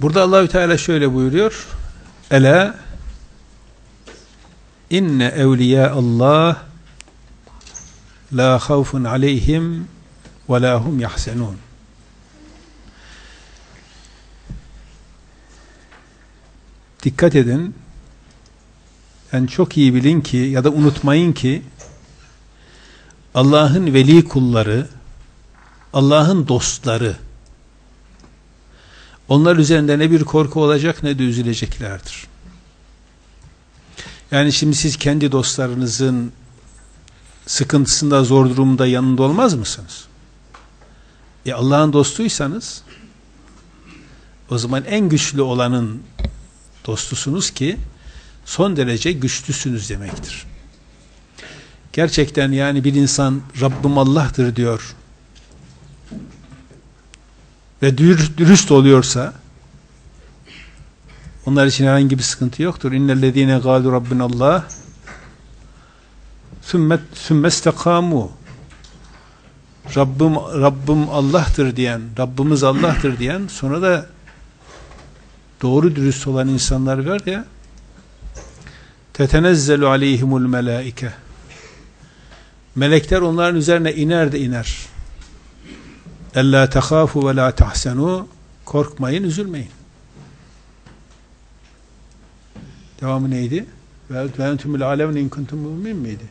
Burada Allahü Teala şöyle buyuruyor. Ela inne evliya Allah la havfun aleyhim ve la hum yahsenun. Dikkat edin. Yani çok iyi bilin ki ya da unutmayın ki Allah'ın veli kulları, Allah'ın dostları onlar üzerinde ne bir korku olacak ne de üzüleceklerdir. Yani şimdi siz kendi dostlarınızın sıkıntısında, zor durumda yanında olmaz mısınız? E Allah'ın dostuysanız o zaman en güçlü olanın dostusunuz ki son derece güçlüsünüz demektir. Gerçekten yani bir insan Rabbim Allah'tır diyor ve dürüst oluyorsa onlar için herhangi bir sıkıntı yoktur. İnnellezine galu rabbinallah sümmet sümmestekamu Rabbim Rabbim Allah'tır diyen, Rabbimiz Allah'tır diyen sonra da doğru dürüst olan insanlar var ya tetenezzelu aleyhimul melaike. Melekler onların üzerine iner de iner ella tehafu ve la tahsenu korkmayın üzülmeyin. Devamı neydi? Ve entumul alevne in kuntum mu'min miydi?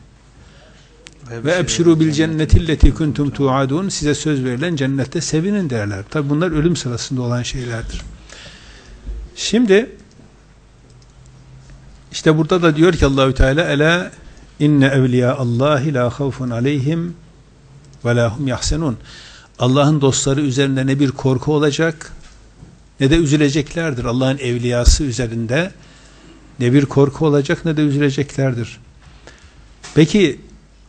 Ve ebşiru bil cennetilleti kuntum tuadun size söz verilen cennette sevinin derler. Tabi bunlar ölüm sırasında olan şeylerdir. Şimdi işte burada da diyor ki Allahü Teala ela inne evliya Allahi la havfun aleyhim ve la hum yahsenun Allah'ın dostları üzerinde ne bir korku olacak ne de üzüleceklerdir. Allah'ın evliyası üzerinde ne bir korku olacak ne de üzüleceklerdir. Peki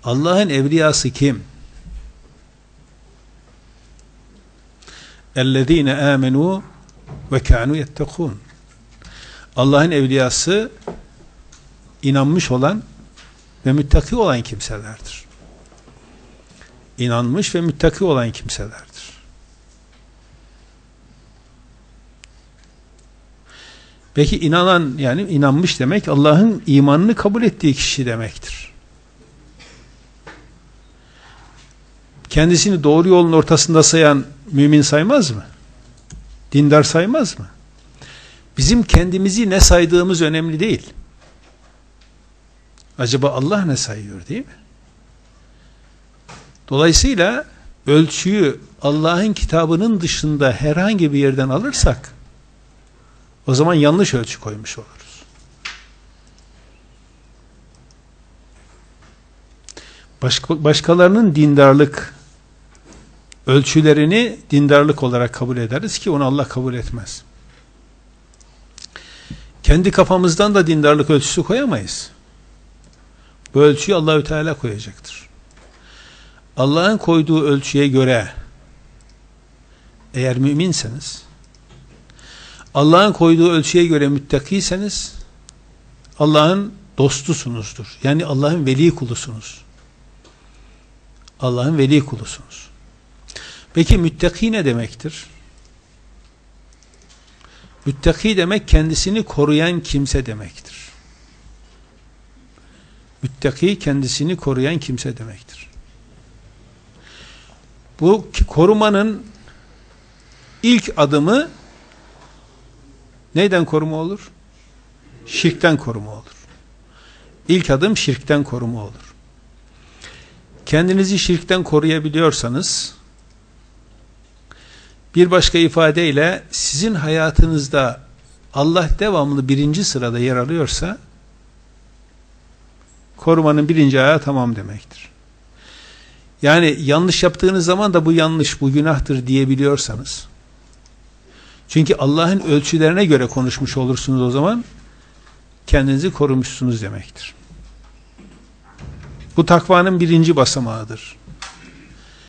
Allah'ın evliyası kim? اَلَّذ۪ينَ آمَنُوا وَكَانُوا يَتَّقُونَ Allah'ın evliyası inanmış olan ve müttaki olan kimselerdir. İnanmış ve müttaki olan kimselerdir. Peki inanan yani inanmış demek Allah'ın imanını kabul ettiği kişi demektir. Kendisini doğru yolun ortasında sayan mümin saymaz mı? Dindar saymaz mı? Bizim kendimizi ne saydığımız önemli değil. Acaba Allah ne sayıyor değil mi? Dolayısıyla ölçüyü Allah'ın kitabının dışında herhangi bir yerden alırsak o zaman yanlış ölçü koymuş oluruz. Başka, başkalarının dindarlık ölçülerini dindarlık olarak kabul ederiz ki onu Allah kabul etmez. Kendi kafamızdan da dindarlık ölçüsü koyamayız. Bu ölçüyü Allahü Teala koyacaktır. Allah'ın koyduğu ölçüye göre eğer müminseniz Allah'ın koyduğu ölçüye göre müttakiyseniz Allah'ın dostusunuzdur. Yani Allah'ın veli kulusunuz. Allah'ın veli kulusunuz. Peki müttaki ne demektir? Müttaki demek kendisini koruyan kimse demektir. Müttaki kendisini koruyan kimse demektir. Bu korumanın ilk adımı neyden koruma olur? Şirkten koruma olur. İlk adım şirkten koruma olur. Kendinizi şirkten koruyabiliyorsanız bir başka ifadeyle sizin hayatınızda Allah devamlı birinci sırada yer alıyorsa korumanın birinci ayağı tamam demektir. Yani yanlış yaptığınız zaman da bu yanlış, bu günahtır diyebiliyorsanız çünkü Allah'ın ölçülerine göre konuşmuş olursunuz o zaman kendinizi korumuşsunuz demektir. Bu takvanın birinci basamağıdır.